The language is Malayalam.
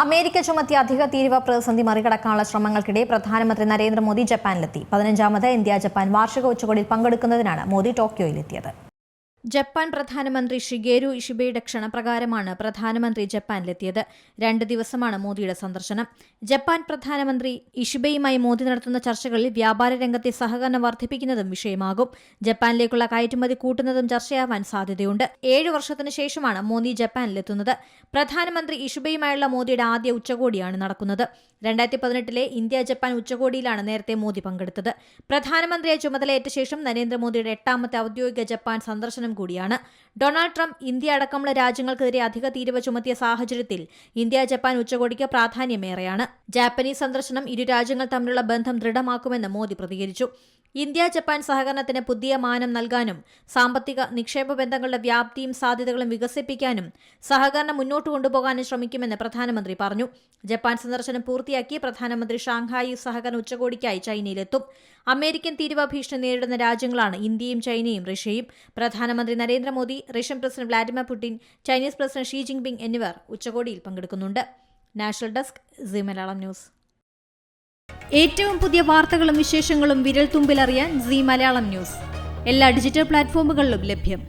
അമേരിക്ക ചുമത്തിയ അധിക തീരുവ പ്രതിസന്ധി മറികടക്കാനുള്ള ശ്രമങ്ങൾക്കിടെ പ്രധാനമന്ത്രി നരേന്ദ്രമോദി ജപ്പാനിലെത്തി. പതിനഞ്ചാമത് ഇന്ത്യ ജപ്പാൻ വാർഷിക ഉച്ചകോടിയിൽ പങ്കെടുക്കുന്നതിനാണ് മോദി ടോക്കിയോയിലെത്തിയത്. ജപ്പാൻ പ്രധാനമന്ത്രി ഷിഗേരു ഇഷിബയുടെ ക്ഷണപ്രകാരമാണ് പ്രധാനമന്ത്രി ജപ്പാനിലെത്തിയത്. രണ്ട് ദിവസമാണ് മോദിയുടെ സന്ദർശനം. ജപ്പാൻ പ്രധാനമന്ത്രി ഇഷിബയുമായി മോദി നടത്തുന്ന ചർച്ചകളിൽ വ്യാപാര രംഗത്തെ സഹകരണം വർദ്ധിപ്പിക്കുന്നതും വിഷയമാകും. ജപ്പാനിലേക്കുള്ള കയറ്റുമതി കൂട്ടുന്നതും ചർച്ചയാവാൻ സാധ്യതയുണ്ട്. ഏഴു വർഷത്തിനു ശേഷമാണ് മോദി ജപ്പാനിലെത്തുന്നത്. പ്രധാനമന്ത്രി ഇഷിബയുമായുള്ള മോദിയുടെ ആദ്യ ഉച്ചകോടിയാണ് നടക്കുന്നത്. രണ്ടായിരത്തി പതിനെട്ടിലെ ഇന്ത്യ ജപ്പാൻ ഉച്ചകോടിയിലാണ് നേരത്തെ മോദി പങ്കെടുത്തത്. പ്രധാനമന്ത്രിയെ ചുമതലയേറ്റ ശേഷം നരേന്ദ്രമോദിയുടെ എട്ടാമത്തെ ഔദ്യോഗിക ജപ്പാൻ സന്ദർശനം കൂടിയാണ്. ഡൊണാൾഡ് ട്രംപ് ഇന്ത്യ അടക്കമുള്ള രാജ്യങ്ങൾക്കെതിരെ അധിക തീരുവ ചുമത്തിയ സാഹചര്യത്തിൽ ഇന്ത്യ ജപ്പാൻ ഉച്ചകോടിക്ക് പ്രാധാന്യമേറെയാണ്. ജാപ്പനീസ് സന്ദർശനം ഇരു രാജ്യങ്ങൾ തമ്മിലുള്ള ബന്ധം ദൃഢമാക്കുമെന്ന് മോദി പ്രതികരിച്ചു. ഇന്ത്യ ജപ്പാൻ സഹകരണത്തിന് പുതിയ മാനം നൽകാനും സാമ്പത്തിക നിക്ഷേപ ബന്ധങ്ങളുടെ വ്യാപ്തിയും സാധ്യതകളും വികസിപ്പിക്കാനും സഹകരണം മുന്നോട്ട് കൊണ്ടുപോകാനും ശ്രമിക്കുമെന്ന് പ്രധാനമന്ത്രി പറഞ്ഞു. ജപ്പാൻ സന്ദർശനം പൂർത്തിയാക്കി പ്രധാനമന്ത്രി ഷാങ്ഹായി സഹകരണ ഉച്ചകോടിക്കായി ചൈനയിലെത്തും. അമേരിക്കൻ തീരുവ ഭീഷണി നേരിടുന്ന രാജ്യങ്ങളാണ് ഇന്ത്യയും ചൈനയും റഷ്യയും. പ്രധാനമന്ത്രി Narendra Modi Russian president Vladimir Putin Chinese president Xi Jinping എന്നിവർ ഉച്ചകോടിയിൽ പങ്കെടുക്കുന്നുണ്ട്. National desk Zee Malayalam news. ഏറ്റവും പുതിയ വാർത്തകളും വിശേഷങ്ങളും വിരൽ തുമ്പിലറിയാൻ സി മലയാളം ന്യൂസ്. എല്ലാ ഡിജിറ്റൽ പ്ലാറ്റ്ഫോമുകളിലും ലഭ്യം.